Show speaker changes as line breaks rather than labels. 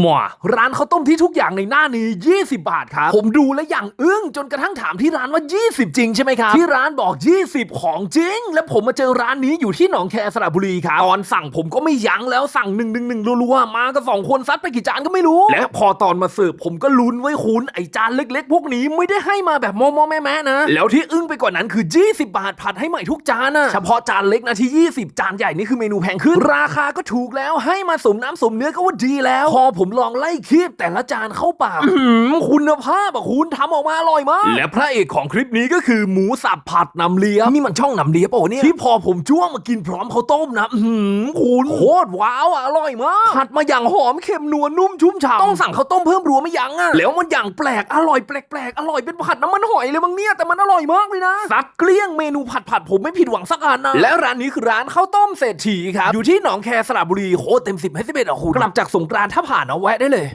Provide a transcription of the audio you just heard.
หมอร้านข้าวต้มที่ทุกอย่างในหน้านี้ 20 บาทครับ ผมดูและอย่างอึ้งจนกระทั่งถามที่ร้านว่า 20 จริงใช่ไหมครับ ที่ร้านบอก 20 ของจริง และผมมาเจอร้านนี้อยู่ที่หนองแคสระบุรีครับตอนสั่งผมก็ไม่ยั้งแล้วสั่ง1นึรัวๆมาก็สองคนซัดไปกี่จานก็ไม่รู้ และพอตอนมาเสิร์ฟผมก็ลุ้นไว้คุณไอจานเล็ก ๆ พวกนี้ไม่ได้ให้มาแบบมอมอแม่แม่ๆนะ แล้วที่อึ้งไปกว่านั้นคือ 20 บาทผัดให้ใหม่ทุกจานนะเฉพาะจานเล็กนะที่ 20 จานใหญ่นี่คือเมนูแพงขึ้น ราคาก็ถูกแล้วให้มาสมน้ำสมเนื้อก็ว่าดีแล้วพอผมลองไล่คีบแต่ละจานเข้าปากอื้อหือคุณภาพอะคุณทำออกมาอร่อยมาก และพระเอกของคลิปนี้ก็คือหมูสับผัดน้ำเลียบนี่มันช่องน้ำเลียบเปล่าวะเนี่ยที่พอผมจ้วงมากินพร้อมข้าวต้มนะอื้อหือคุณโคตรว้าวอะอร่อยมากผัดมาอย่างหอมเค็มนัวนุ่มชุ่มฉ่ำต้องสั่งข้าวต้มเพิ่มรัวไม่ยั้งอะแล้วมันอย่างแปลกอร่อยแปลกๆอร่อยเป็นผัดน้ำมันหอยเลยมั้งเนี่ยแต่มันอร่อยมากเลยนะซัดเกลี้ยงเมนูผัดผัดๆผมไม่ผิดหวังสักอันนะและร้านนี้คือร้านข้าวต้มเศรษฐีครับอยู่ที่หนองแคสระบุรีโคตรเต็มสิบให้สิบเอ็ดอะคุณกลับจากสงกรานต์ถ้าผ่านเอาแวะได้เลย